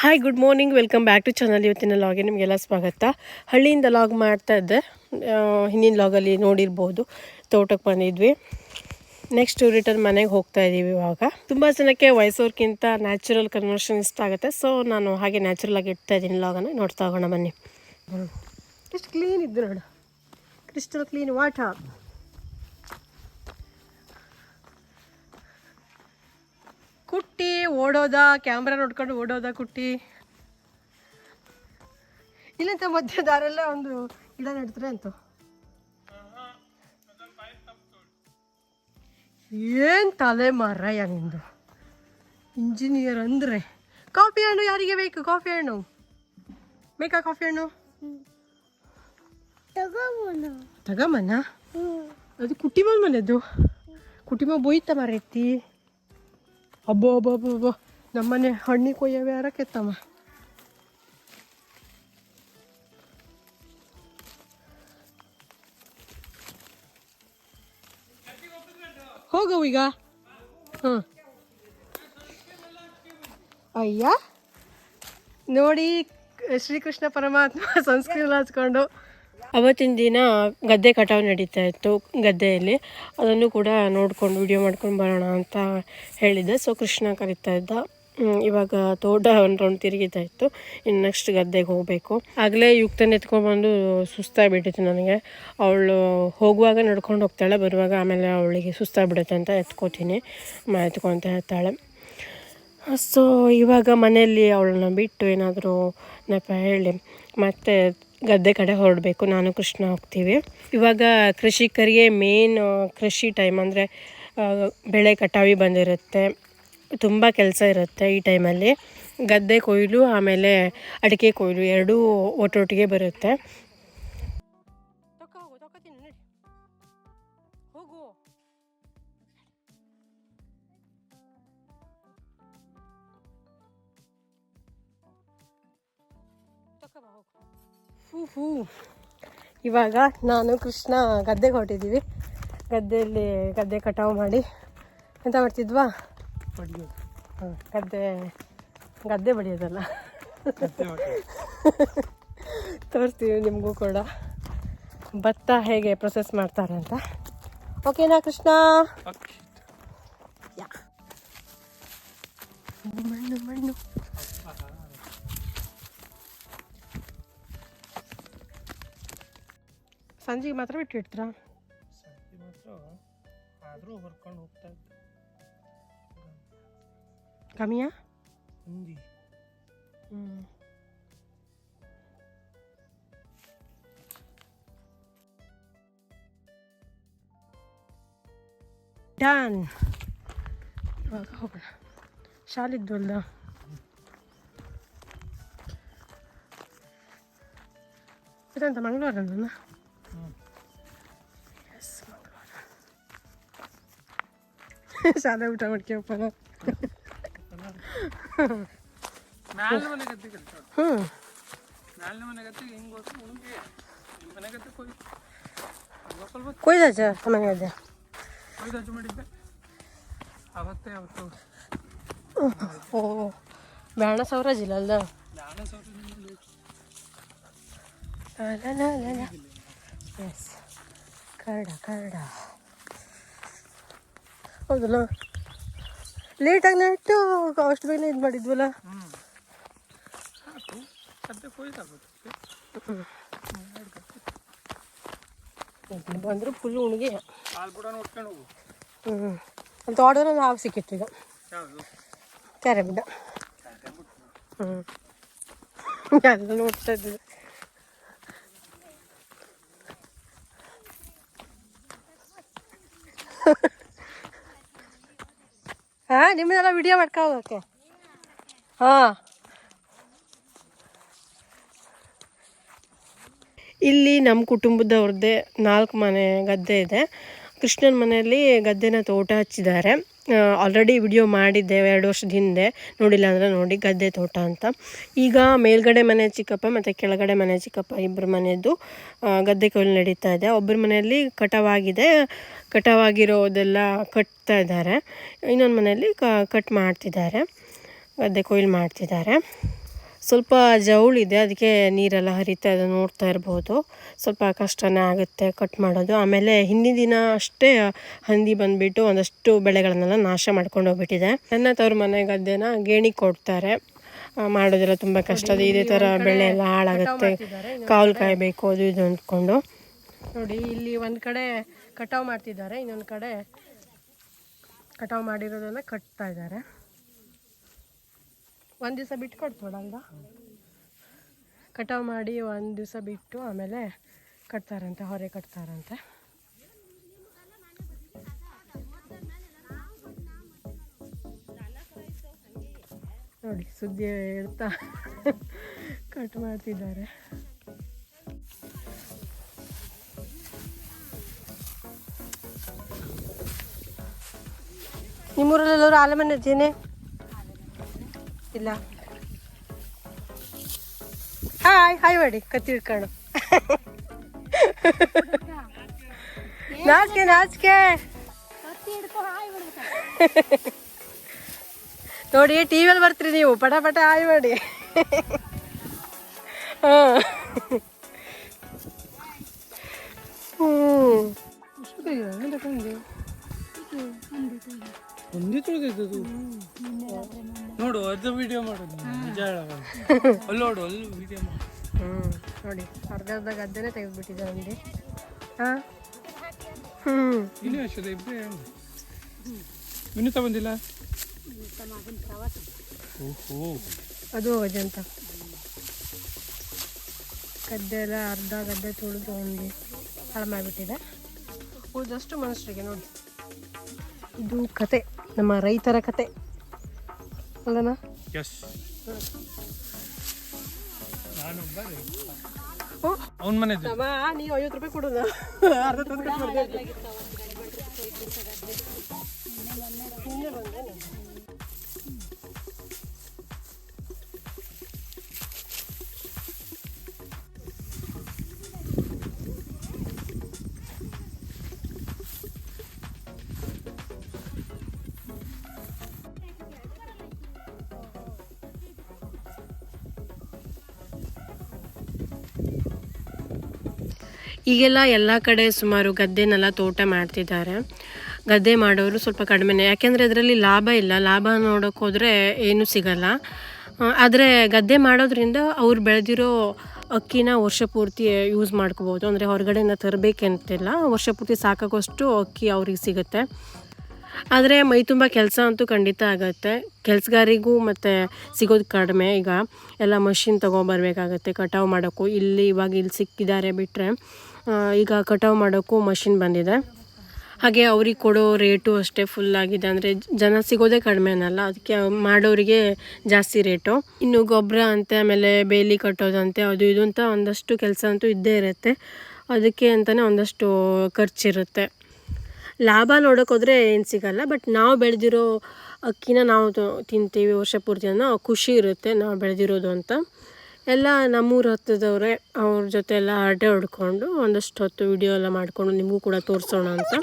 Hi good morning welcome back to channel ಇವತ್ತಿನ ಲಾಗೆ ನಿಮಗೆಲ್ಲ ಸ್ವಾಗತ. ಹಳ್ಳಿಯಿಂದ ಲಾಗ್ ಮಾಡ್ತಾ ಇದ್ದೆ. ಹಿಂದಿನ ಲಾಗಲ್ಲಿ ನೋಡಿರ್ಬೋದು. ತೋಟಕ್ಕೆ ಬಂದಿದ್ವಿ. ನೆಕ್ಸ್ಟ್ ರಿಟರ್ನ್ ಮನೆಗೆ ಹೋಗ್ತಾ ಇದ್ದೀವಿ ಇವಾಗ. ತುಂಬ ಜನಕ್ಕೆ ವಯಸ್ಸೋರ್ಗಿಂತ ನ್ಯಾಚುರಲ್ ಕನ್ವರ್ಷನ್ ಇಷ್ಟ ಆಗುತ್ತೆ. ಸೊ ನಾನು ಹಾಗೆ ನ್ಯಾಚುರಲ್ ಆಗಿ ಇಡ್ತಾ ಇದ್ದೀನಿ ಲಾಗನ ನೋಡ್ತಾ ಹೋಗೋಣ ಬನ್ನಿ. ಎಷ್ಟು ಕ್ಲೀನ್ ಇದ್ದು ನೋಡು ಕ್ರಿಸ್ಟಲ್ ಕ್ಲೀನ್ ವಾಟರ್ ಕುಟ್ಟಿ ಓಡೋದ ಕ್ಯಾಮ್ರಾ ನೋಡ್ಕೊಂಡು ಓಡೋದ ಕುಟ್ಟಿ. ಇಲ್ಲಂತ ಮಧ್ಯ ದಾರಲ್ಲ ಒಂದು ಗಿಡ ನೆಡ್ತಾರೆ ಅಂತ. ಏನ್ ತಲೆ ಮಾರಯ್ಯ ನಿಂದು? ಇಂಜಿನಿಯರ್ ಅಂದ್ರೆ. ಕಾಫಿ ಹಣ್ಣು ಯಾರಿಗೆ ಬೇಕು? ಕಾಫಿ ಹಣ್ಣು? ಬೇಕಾ ಕಾಫಿ ಹಣ್ಣು? ತಗಮನ? ಅದು ಕುಟಿಮ ಮನೆದು ಕುಟಿಮ ಬೋಯ್ತ ಮಾರೈತಿ. ಅಬ್ಬೋ ಅಬ್ಬೋ ಅಬ್ಬೋ ನಮ್ಮನೆ ಹಣ್ಣಿ ಕೊಯ್ಯವೆ ಯಾರ ಕೆತ್ತಮ್ಮ ಹೋಗವು ಈಗ. ಹಾಂ ಅಯ್ಯ. ನೋಡಿ ಶ್ರೀಕೃಷ್ಣ ಪರಮಾತ್ಮ ಸಂಸ್ಕೃತ ಹಚ್ಕೊಂಡು ಅವತ್ತಿನ ದಿನ ಗದ್ದೆ ಕಟಾವು ನಡೀತಾ ಇತ್ತು ಗದ್ದೆಯಲ್ಲಿ. ಅದನ್ನು ಕೂಡ ನೋಡ್ಕೊಂಡು ವಿಡಿಯೋ ಮಾಡ್ಕೊಂಡು ಬರೋಣ ಅಂತ ಹೇಳಿದ್ದೆ. ಸೊ ಕೃಷ್ಣ ಕರಿತಾ ಇದ್ದ. ಇವಾಗ ತೋಟ ಒಂದು ರೌಂಡ್ ತಿರುಗಿತಾ ಇತ್ತು. ಇನ್ನು ನೆಕ್ಸ್ಟ್ ಗದ್ದೆಗೆ ಹೋಗಬೇಕು. ಆಗಲೇ ಯುಕ್ತನ ಎತ್ಕೊಂಡ್ಬಂದು ಸುಸ್ತಾಗಿಬಿಟ್ಟಿತ್ತು ನನಗೆ. ಅವಳು ಹೋಗುವಾಗ ನಡ್ಕೊಂಡು ಹೋಗ್ತಾಳೆ, ಬರುವಾಗ ಆಮೇಲೆ ಅವಳಿಗೆ ಸುಸ್ತಾಗಿ ಬಿಡುತ್ತೆ ಅಂತ ಎತ್ಕೋತೀನಿ. ಮ, ಎತ್ಕೊತ ಹೇಳ್ತಾಳೆ ಸೊ ಇವಾಗ ಮನೆಯಲ್ಲಿ ಅವಳನ್ನ ಬಿಟ್ಟು ಏನಾದರೂ ನೆಪ ಹೇಳಿ. ಮತ್ತೆ ಗದ್ದೆ ಕಡೆ ಹೊರಡಬೇಕು. ನಾನು ಕೃಷ್ಣ ಹೋಗ್ತೀವಿ. ಇವಾಗ ಕೃಷಿಕರಿಗೆ ಮೇನ್ ಕೃಷಿ ಟೈಮ್ ಅಂದರೆ ಬೆಳೆ ಕಟಾವಿ ಬಂದಿರುತ್ತೆ. ತುಂಬ ಕೆಲಸ ಇರುತ್ತೆ ಈ ಟೈಮಲ್ಲಿ ಗದ್ದೆ ಕೊಯ್ಲು, ಆಮೇಲೆ ಅಡಿಕೆ ಕೊಯ್ಲು ಎರಡೂ ಒಟ್ಟೊಟ್ಟಿಗೆ ಬರುತ್ತೆ. ಹೂ ಇವಾಗ ನಾನು ಕೃಷ್ಣ ಗದ್ದೆಗೆ ಹೊರಟಿದ್ದೀವಿ. ಗದ್ದೆಯಲ್ಲಿ ಗದ್ದೆ ಕಟಾವು ಮಾಡಿ. ಎಂತ ಮಾಡ್ತಿದ್ವಾ? ಹಾಂ ಗದ್ದೆ ಗದ್ದೆ ಬಡಿಯೋದಲ್ಲ. ತೋರಿಸ್ತೀವಿ ನಿಮಗೂ ಕೂಡ. ಭತ್ತ ಹೇಗೆ ಪ್ರೊಸೆಸ್ ಮಾಡ್ತಾರೆ ಅಂತ. ಓಕೆನಾ ಕೃಷ್ಣ? ಯಾ. ಮಣ್ಣು ಮಣ್ಣು. ಸಂಜೆಗೆ ಮಾತ್ರ ಬಿಟ್ಟಿಡ್ತೀರಾ ಸಂಜೆ ಮಾತ್ರ. ಆದರೂ ಹೊರ್ಕೊಂಡು ಹೋಗ್ತಾ ಇದ್ದೆ. ಕಮ್ಮಿಯಾ? ಹಿಂದಿ. ಹ್ಞೂ ಡನ್. ಇವಾಗ ಹೋಗೋಣ. ಶಾಲಿದ್ವಲ್ದ ಇದಂತ ಮಂಗಳವಾರ ನನ್ನ ನಿಮ್ಮ ಮನೆ ಗದ್ದೆ ಕೊಯ್ ಅಲ್ವಾ ಸ್ವಲ್ಪ ಕೊಯ್ದಾಚ ಮನೆಯದ್ದೆ ಕೊಯ್ದು ಹಚ್ಚು ಮಾಡಿದ್ದೆ ಅವತ್ತೇ ಅವತ್ತು ಓ ಬ್ಯಾಣ ಸಾವಿರ ಜಿಲ್ಲ ಅಲ್ದ ನಾನೇ ಸಾವಿರ ಎಸ್ ಕರಡ ಕರಡ ಹೌದಲ್ಲ? ಲೇಟಾಗಿ ನೆಟ್ಟು ಅಷ್ಟು ಬೇಗನೆ ಇದು ಮಾಡಿದ್ವಲ್ಲ? ಬಂದರೆ ಫುಲ್ ಉಣಿಗೆ. ಹ್ಞೂ ಅಲ್ಲಿ ತೋಟದಲ್ಲಿ ಹಾವು ಸಿಕ್ಕಿತ್ತು ಈಗ. ಕ್ಯಾರೆ ಬಿಡ ಹ್ಞೂ ಎಲ್ಲ ನೋಡ್ತಾ ಇದ್ವಿ ಹಾಂ ನಿಮ್ಮನ್ನೆಲ್ಲ ವಿಡಿಯೋ ಮಾಡ್ಕೊ ಹಾ. ಹಾಂ ಇಲ್ಲಿ ನಮ್ಮ ಕುಟುಂಬದವ್ರದ್ದೇ ನಾಲ್ಕು ಮನೆ ಗದ್ದೆ ಇದೆ. ಕೃಷ್ಣನ ಮನೆಯಲ್ಲಿ ಗದ್ದೆನ ತೋಟ ಹಚ್ಚಿದ್ದಾರೆ. ಆಲ್ರೆಡಿ ವಿಡಿಯೋ ಮಾಡಿದ್ದೆ ಎರಡು ವರ್ಷದ ಹಿಂದೆ. ನೋಡಿಲ್ಲ ಅಂದರೆ ನೋಡಿ, ಗದ್ದೆ ತೋಟ ಅಂತ. ಈಗ ಮೇಲ್ಗಡೆ ಮನೆ ಚಿಕ್ಕಪ್ಪ ಮತ್ತು ಕೆಳಗಡೆ ಮನೆ ಚಿಕ್ಕಪ್ಪ ಇಬ್ಬರ ಮನೆಯದ್ದು ಗದ್ದೆ ಕೊಯ್ಲು ನಡೀತಾ ಇದೆ. ಒಬ್ಬರ ಮನೆಯಲ್ಲಿ ಕಟಾವಾಗಿದೆ. ಕಟಾವಾಗಿರೋದೆಲ್ಲ ಕಟ್ತಾ ಇದ್ದಾರೆ. ಇನ್ನೊಂದು ಮನೆಯಲ್ಲಿ ಕಟ್ ಮಾಡ್ತಿದ್ದಾರೆ. ಗದ್ದೆ ಕೊಯ್ಲು ಮಾಡ್ತಿದ್ದಾರೆ. ಸ್ವಲ್ಪ ಜವಳಿದೆ ಅದಕ್ಕೆ ನೀರೆಲ್ಲ ಹರಿತಾ ಇದೆ ನೋಡ್ತಾ ಇರ್ಬೋದು. ಸ್ವಲ್ಪ ಕಷ್ಟನೇ ಆಗುತ್ತೆ ಕಟ್ ಮಾಡೋದು. ಆಮೇಲೆ ಹಿಂದಿನ ದಿನ ಅಷ್ಟೇ ಹಂದಿ ಬಂದುಬಿಟ್ಟು ಒಂದಷ್ಟು ಬೆಳೆಗಳನ್ನೆಲ್ಲ ನಾಶ ಮಾಡ್ಕೊಂಡು ಹೋಗ್ಬಿಟ್ಟಿದೆ. ನನ್ನ ತವ್ರ ಮನೆ ಗದ್ದೆನ ಗೇಣಿ ಕೊಡ್ತಾರೆ. ಮಾಡೋದೆಲ್ಲ ತುಂಬ ಕಷ್ಟ. ಅದು ಇದೇ ಥರ ಬೆಳೆ ಎಲ್ಲ ಹಾಳಾಗುತ್ತೆ. ಕಾವಲು ಕಾಯಬೇಕು ಅದು ಇದು ಅಂದ್ಕೊಂಡು. ನೋಡಿ ಇಲ್ಲಿ ಒಂದು ಕಡೆ ಕಟಾವು ಮಾಡ್ತಿದ್ದಾರೆ ಇನ್ನೊಂದು ಕಡೆ ಕಟಾವು ಮಾಡಿರೋದನ್ನು ಕಟ್ತಾ ಇದ್ದಾರೆ. ಒಂದು ದಿವಸ ಬಿಟ್ಟು ಕೊಡ್ಬೋದಲ್ದ ಕಟಾವು ಮಾಡಿ ಒಂದು ದಿವಸ ಬಿಟ್ಟು ಆಮೇಲೆ ಕಟ್ತಾರಂತೆ, ಹೊರೆ ಕಟ್ತಾರಂತೆ. ನೋಡಿ, ಸುದ್ದಿ ಹೇಳ್ತಾ ಕಟ್ ಮಾಡ್ತಿದ್ದಾರೆ. ನಿಮ್ಮೂರಲ್ಲೆಲ್ಲರೂ ಆಲಮನೆ ಅಜ್ಜಿನೇ ಇಲ್ಲ ಹಾಯ್ ಹಾಯ್ ಮಾಡಿ, ಕತ್ತಿ ಹಿಡ್ಕೊಂಡು. ನಾಚಿಕೆ ನಾಚಿಕೆ. ನೋಡಿ, ಟಿ ವಿಯಲ್ಲಿ ಬರ್ತೀರಿ ನೀವು. ಪಟ ಪಟ, ಹಾಯ್ ಮಾಡಿ. ಹಾಂ. ಹ್ಞೂ ಒಂದೇ ತುಳಿದದ್ದು ನೋಡು ಅದು ವಿಡಿಯೋ ಮಾಡೋದು ನಿಜ ಅಲ್ಲಿ ನೋಡು ಅಲ್ಲಿ ವಿಡಿಯೋ ಮಾಡು. ಹ್ಞೂ ನೋಡಿ ಅರ್ಧ ಅರ್ಧ ಗದ್ದೆನೇ ತೆಗೆದುಬಿಟ್ಟಿದೆ ಒಂದು ಹಾಂ? ಹ್ಞೂ ಇನ್ನೂ ಅಷ್ಟೇ ಇಬ್ಬರೇ ವಿನೂತ ಬಂದಿಲ್ಲ? ಓಹೋ. ಅದು ಅಜಂತ ಗದ್ದೆ ಎಲ್ಲ ಅರ್ಧ ಗದ್ದೆ ತುಳಿದು ಒಂದು ಹಾಳು ಮಾಡಿಬಿಟ್ಟಿದೆ. ಜಸ್ಟ್ ಮನುಷ್ಯರಿಗೆ ನೋಡಿ. ಇದು ಕತೆ. ನಮ್ಮ ರೈತರ ಕತೆ. ಅಲ್ಲನಾ? ಅವನ ಮನೆ ನೀವು ಐವತ್ತು ರೂಪಾಯಿ ಕೊಡೋದ. ಅರ್ಧ ತಂದು ಈಗೆಲ್ಲ ಎಲ್ಲ ಕಡೆ ಸುಮಾರು ಗದ್ದೆನೆಲ್ಲ ತೋಟ ಮಾಡ್ತಿದ್ದಾರೆ. ಗದ್ದೆ ಮಾಡೋರು ಸ್ವಲ್ಪ ಕಡಿಮೆನೇ. ಯಾಕೆಂದರೆ ಅದರಲ್ಲಿ ಲಾಭ ಇಲ್ಲ. ಲಾಭ ನೋಡೋಕೆ ಹೋದರೆ ಏನೂ ಸಿಗಲ್ಲ. ಆದರೆ ಗದ್ದೆ ಮಾಡೋದ್ರಿಂದ ಅವ್ರು ಬೆಳೆದಿರೋ ಅಕ್ಕಿನ ವರ್ಷ ಪೂರ್ತಿ ಯೂಸ್ ಮಾಡ್ಕೋಬೋದು. ಅಂದರೆ ಹೊರಗಡೆಯಿಂದ ತರಬೇಕಂತಿಲ್ಲ. ವರ್ಷ ಪೂರ್ತಿ ಸಾಕಾಗೋಷ್ಟು ಅಕ್ಕಿ ಅವ್ರಿಗೆ ಸಿಗುತ್ತೆ. ಆದರೆ ಮೈ ತುಂಬ ಕೆಲಸ ಅಂತೂ ಖಂಡಿತ ಆಗುತ್ತೆ. ಕೆಲಸಗಾರಿಗೂ ಮತ್ತು ಸಿಗೋದು ಕಡಿಮೆ ಈಗ. ಎಲ್ಲ ಮಷಿನ್ ತೊಗೊಬರ್ಬೇಕಾಗತ್ತೆ ಕಟಾವು ಮಾಡೋಕ್ಕೂ ಇಲ್ಲಿ ಇವಾಗ ಇಲ್ಲಿ ಸಿಕ್ಕಿದ್ದಾರೆ ಬಿಟ್ಟರೆ ಈಗ ಕಟಾವು ಮಾಡೋಕ್ಕೂ ಮಷಿನ್ ಬಂದಿದೆ. ಹಾಗೆ ಅವ್ರಿಗೆ ಕೊಡೋ ರೇಟು ಅಷ್ಟೇ ಫುಲ್ ಆಗಿದೆ. ಅಂದರೆ ಜನ ಸಿಗೋದೇ ಕಡಿಮೆನಲ್ಲ, ಅದಕ್ಕೆ ಮಾಡೋರಿಗೆ ಜಾಸ್ತಿ ರೇಟು. ಇನ್ನು ಗೊಬ್ಬರ ಅಂತೆ, ಆಮೇಲೆ ಬೇಲಿ ಕಟ್ಟೋದಂತೆ, ಅದು ಇದು ಅಂತ ಒಂದಷ್ಟು ಕೆಲಸ ಅಂತೂ ಇದ್ದೇ ಇರುತ್ತೆ. ಅದಕ್ಕೆ ಅಂತಲೇ ಒಂದಷ್ಟು ಖರ್ಚಿರುತ್ತೆ ಲಾಭ ನೋಡೋಕ್ಕೋದ್ರೆ ಏನು ಸಿಗಲ್ಲ ಬಟ್ ನಾವು ಬೆಳೆದಿರೋ ಅಕ್ಕಿನ ನಾವು ತಿಂತೀವಿ ವರ್ಷ ಪೂರ್ತಿ ಅನ್ನೋ ಖುಷಿ ಇರುತ್ತೆ ನಾವು ಬೆಳೆದಿರೋದು ಅಂತ. ಎಲ್ಲ ನಮ್ಮೂರ ಹತ್ತದವ್ರೆ ಅವ್ರ ಜೊತೆ ಎಲ್ಲ ಹರಟೆ ಹೊಡ್ಕೊಂಡು ಒಂದಷ್ಟು ಹೊತ್ತು ವಿಡಿಯೋ ಎಲ್ಲ ಮಾಡಿಕೊಂಡು ನಿಮಗೂ ಕೂಡ ತೋರಿಸೋಣ ಅಂತ.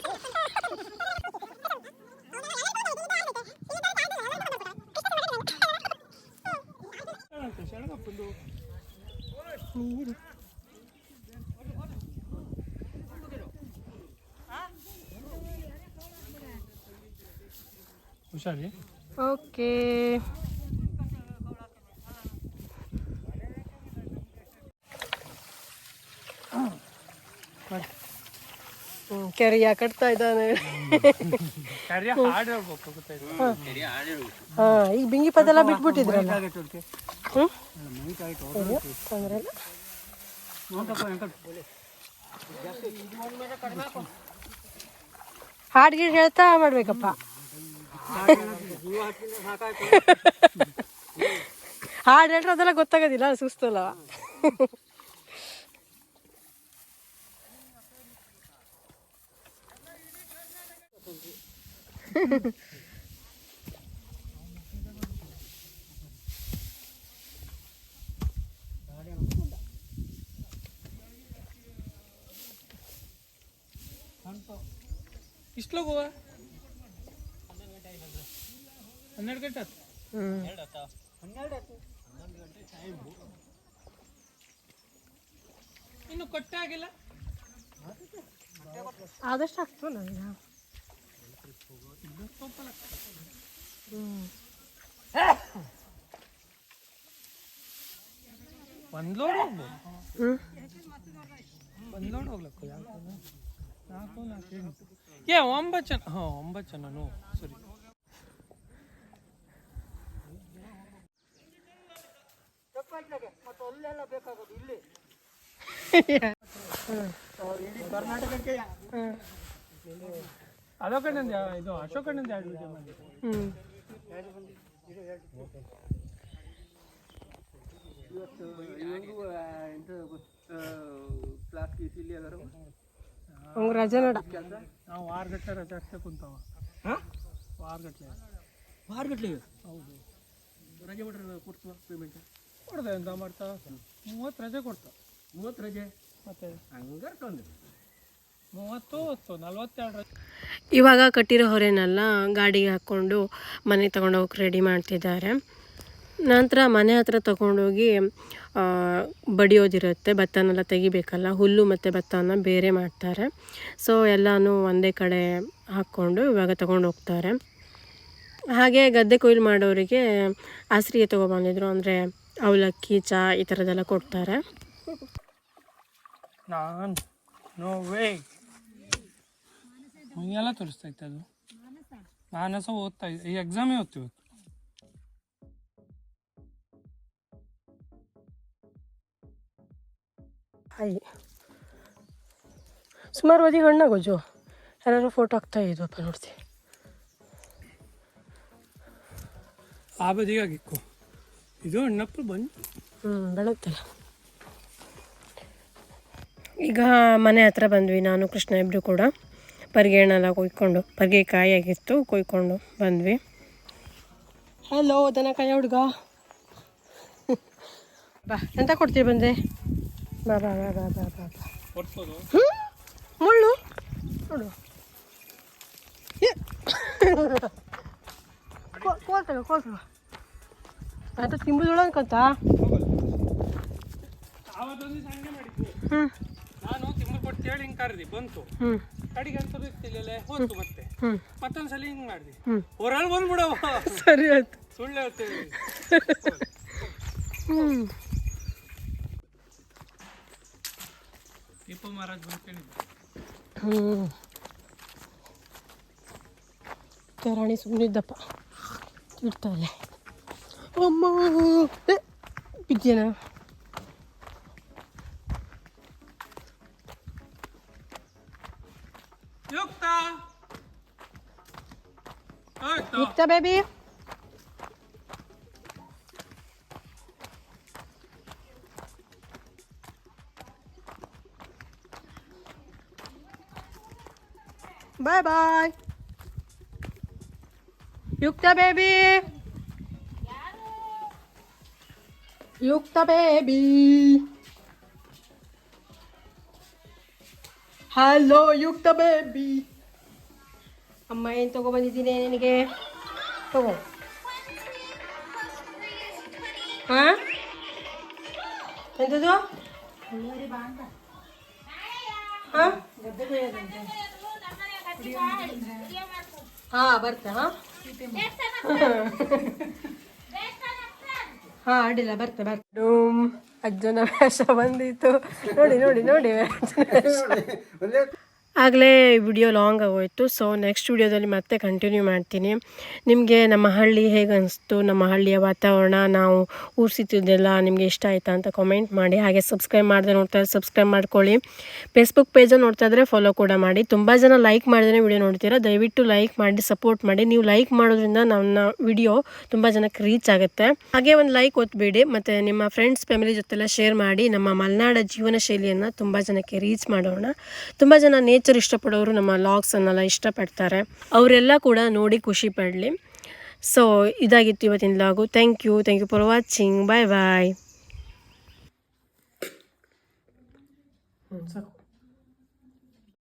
ಹುಷಾರಿ? ಓಕೆ ಕೆರೆಯ ಕಟ್ತಾ ಇದ್ದಾನೆ. ಹಾ. ಈಗ ಬಿಂಗಿ ಪದೆಲ್ಲ ಬಿಟ್ಬಿಟ್ಟಿದ್ರಲ್ಲ? ತೊಂದ್ರೆ ಇಲ್ಲ. ಹಾಡು ಗೀಡು ಹೇಳ್ತಾ ಮಾಡ್ಬೇಕಪ್ಪ. ಹಾಡು ಹೇಳ್ರೆ ಅದೆಲ್ಲ ಗೊತ್ತಾಗೋದಿಲ್ಲ ಸುಸ್ತಲ್ಲ ಇಷ್ಟು ಲಗು ಹನ್ನೆರಡು ಗಂಟೆ ಇನ್ನು ಕೊಟ್ಟೆ ಆಗಿಲ್ಲ ಆದಷ್ಟು ಆಗ್ತದೆ ಒಂದ್ ಲೋಡ್ ಹೋಗ್ಬೋದು ಒಂದ್ ಲೋಡ್ ಹೋಗ್ಲಕ್ಕ ಯಾಕೆ ನಾಲ್ಕು ನಾಲ್ಕು ಏ ಒಂಬತ್ತು ಜನ ಹಾಂ ಒಂಬತ್ತು ಜನನು ಸರಿ ಅಲೋಕಣ್ಣಂದು ಯಾ- ಇದು ಅಶೋಕಣ್ಣಂದು ಎರಡು ವಿಡಿಯೋ ಮಾಡಿದ್ದೆ ಹ್ಞೂ ಅವ್ನು ರಜೆ ನೋಡ ನಾವು ವಾರಗಟ್ಟಲೆ ರಜೆ ಅಷ್ಟೇ ಕುಂತಾವ. ವಾರಗಟ್ಟಲೆ ವಾರಗಟ್ಲೆ. ಹೌದು. ರಜೆ ಬಿಟ್ರೆ ಕೊಡ್ತೀವ ಪೇಮೆಂಟ್ ಕೊಡ್ದೆ ಎಂತ ಮಾಡ್ತಾ ಮೂವತ್ತು ರಜೆ ಕೊಡ್ತಾ ಮೂವತ್ತು ರಜೆ? ಮತ್ತೆ? ಹಂಗಾರೆ ತೊಂದ್ರೆ ಮೂವತ್ತು ಹೊತ್ತು ನಲ್ವತ್ತೆರಡು ರಜೆ ಇವಾಗ ಕಟ್ಟಿರೋ ಹೊರೆನೆಲ್ಲ ಗಾಡಿಗೆ ಹಾಕ್ಕೊಂಡು ಮನೆಗೆ ತಗೊಂಡೋಗಿ ರೆಡಿ ಮಾಡ್ತಿದ್ದಾರೆ. ನಂತರ ಮನೆ ಹತ್ರ ತಗೊಂಡೋಗಿ ಬಡಿಯೋದಿರುತ್ತೆ, ಭತ್ತನೆಲ್ಲ ತೆಗಿಬೇಕಲ್ಲ, ಹುಲ್ಲು ಮತ್ತು ಭತ್ತನ ಬೇರೆ ಮಾಡ್ತಾರೆ. ಸೊ ಎಲ್ಲನೂ ಒಂದೇ ಕಡೆ ಹಾಕ್ಕೊಂಡು ಇವಾಗ ತಗೊಂಡು ಹೋಗ್ತಾರೆ. ಹಾಗೆ ಗದ್ದೆ ಕೊಯ್ಲು ಮಾಡೋರಿಗೆ ಆಸ್ರಿಗೆ ತೊಗೊಬಂದಿದ್ರು ಅಂದರೆ ಅವಲಕ್ಕಿ ಚಹಾ ಈ ಥರದ್ದೆಲ್ಲ ಕೊಡ್ತಾರೆ. ನಾನು ಮೈಯೆಲ್ಲ ತೋರಿಸ್ತಾ ಇತ್ತು ಅದು. ಮಾನಸ. ಓದ್ತಾ ಇದ್ದೆ. ಈ ಎಕ್ಸಾಮೇ ಓದ್ತೀವಿ ಹಾಯ್ ಸುಮಾರು ಓದಿ ಹಣ್ಣಾಗೋಜು ಯಾರು ಫೋಟೋ ಹಾಕ್ತಾ ಇದ್ವಪ್ಪ ನೋಡ್ತೀವಿ ಆ ಬದಿಗೆ ಆಗಿಕ್ಕು ಇದು ಅಣ್ಣಪ್ಪ ಬಂದು ಹ್ಞೂ ಬೆಳಗ್ತಲ್ಲ. ಈಗ ಮನೆ ಹತ್ರ ಬಂದ್ವಿ ನಾನು ಕೃಷ್ಣ ಇಬ್ಬರು ಕೂಡ. ಪರಿಗೆ ಹಣ್ಣೆಲ್ಲ ಕೊಯ್ಕೊಂಡು ಪರಿಗೆ ಕಾಯಿ ಆಗಿತ್ತು ಕೊಯ್ಕೊಂಡು ಬಂದ್ವಿ. ಹಲೋ ದನಕಾಯಿ ಹುಡುಗ. ಬಾ, ಎಂತ ಕೊಡ್ತೀವಿ ಬಂದೆ? ಬಾ ಬಾ ಬಾ ಬಾ ಬಾ ಬಾ. ಮುಳ್ಳು? ನೋಡು. ಏ. ಕೋ- ಕೋಲ್ ತಗೋ ಕೋಲ್ ತಗೋ ಅಂತ ತಿಂಬುದೊಳ ಅನ್ಕೊಂತ? ಹ್ಞೂ ನಾನು ತಿಂಗಳು ಕೊಡ್ತೇಳಿ ಹಿಂಗೆ ಕರೆದಿ ಬಂತು ಹ್ಞೂ ಕಡಿಗೆ ಅಂತ ಇರ್ತಿಲ್ಲ ಹೋಯ್ತು ಮತ್ತೆ ಹ್ಞೂ ಮತ್ತೊಂದ್ಸಲ ಹಿಂಗೆ ಮಾಡಿದ್ವಿ ಹ್ಞೂ ಹೊರಲ್ಲಿ ಬಂದ್ಬಿಡವ ಸರಿ ಆಯ್ತು ಸುಳ್ಳು ಹೇಳ್ತೇವೆ ಹ್ಞೂ ದೀಪ ಮಹಾರಾಜ್ ಬಂದ್ಕೊಂಡಿದ್ದೆ ಹ್ಞೂ ರಾಣಿ ಸುಮ್ಮನಿದ್ದಪ್ಪ ಇಡ್ತಾಳೆ ಅಮ್ಮ ಏ, Octa, baby. Bye bye. Yukta baby. Yukta baby. Hello Yukta baby. അമ്മ എന്തൊക്കെ ni ke? ತಗೋ ಹಾಂ ಎಂಥದ್ದು ಹಾ ಹಾ ಬರ್ತಾ ಹಾ ಹಾ ಅಡ್ಡಿಲ್ಲ ಬರ್ತೆ ಬರ್ತೆ. ಡೂಮ್ ಅಜ್ಜನ ವೇಷ ಬಂದಿತ್ತು. ನೋಡಿ ನೋಡಿ ನೋಡಿ. ಆಗಲೇ ವಿಡಿಯೋ ಲಾಂಗ್ ಆಗೋಯ್ತು. ಸೊ ನೆಕ್ಸ್ಟ್ ವಿಡಿಯೋದಲ್ಲಿ ಮತ್ತೆ ಕಂಟಿನ್ಯೂ ಮಾಡ್ತೀನಿ. ನಿಮಗೆ ನಮ್ಮ ಹಳ್ಳಿ ಹೇಗೆ ಅನಿಸ್ತು? ನಮ್ಮ ಹಳ್ಳಿಯ ವಾತಾವರಣ, ನಾವು ಊರ್ಸಿತಿದ್ದೆಲ್ಲ ನಿಮಗೆ ಇಷ್ಟ ಆಯಿತಾ ಅಂತ ಕಾಮೆಂಟ್ ಮಾಡಿ. ಹಾಗೆ ಸಬ್ಸ್ಕ್ರೈಬ್ ಮಾಡಿದ್ರೆ ನೋಡ್ತಾ ಸಬ್ಸ್ಕ್ರೈಬ್ ಮಾಡ್ಕೊಳ್ಳಿ. ಫೇಸ್ಬುಕ್ ಪೇಜನ್ನು ನೋಡ್ತಾ ಇದ್ರೆ ಫಾಲೋ ಕೂಡ ಮಾಡಿ. ತುಂಬ ಜನ ಲೈಕ್ ಮಾಡಿದ್ರೆ ವಿಡಿಯೋ ನೋಡ್ತೀರಾ? ದಯವಿಟ್ಟು ಲೈಕ್ ಮಾಡಿ ಸಪೋರ್ಟ್ ಮಾಡಿ. ನೀವು ಲೈಕ್ ಮಾಡೋದ್ರಿಂದ ನನ್ನ ವಿಡಿಯೋ ತುಂಬ ಜನಕ್ಕೆ ರೀಚ್ ಆಗುತ್ತೆ. ಹಾಗೆ ಒಂದು ಲೈಕ್ ಒತ್ತಬೇಡಿ ಮತ್ತು ನಿಮ್ಮ ಫ್ರೆಂಡ್ಸ್ ಫ್ಯಾಮಿಲಿ ಜೊತೆಲ್ಲ ಶೇರ್ ಮಾಡಿ. ನಮ್ಮ ಮಲೆನಾಡ ಜೀವನ ಶೈಲಿಯನ್ನು ತುಂಬ ಜನಕ್ಕೆ ರೀಚ್ ಮಾಡೋಣ. ತುಂಬ ಜನ ನೇಚರ್ ಇಷ್ಟಪಡೋರು ನಮ್ಮ ಲಾಗ್ಸನ್ನೆಲ್ಲ ಇಷ್ಟಪಡ್ತಾರೆ. ಅವರೆಲ್ಲ ಕೂಡ ನೋಡಿ ಖುಷಿ ಪಡಲಿ. ಸೊ ಇದಾಗಿತ್ತು ಇವತ್ತಿನ log thank you thank you for watching bye bye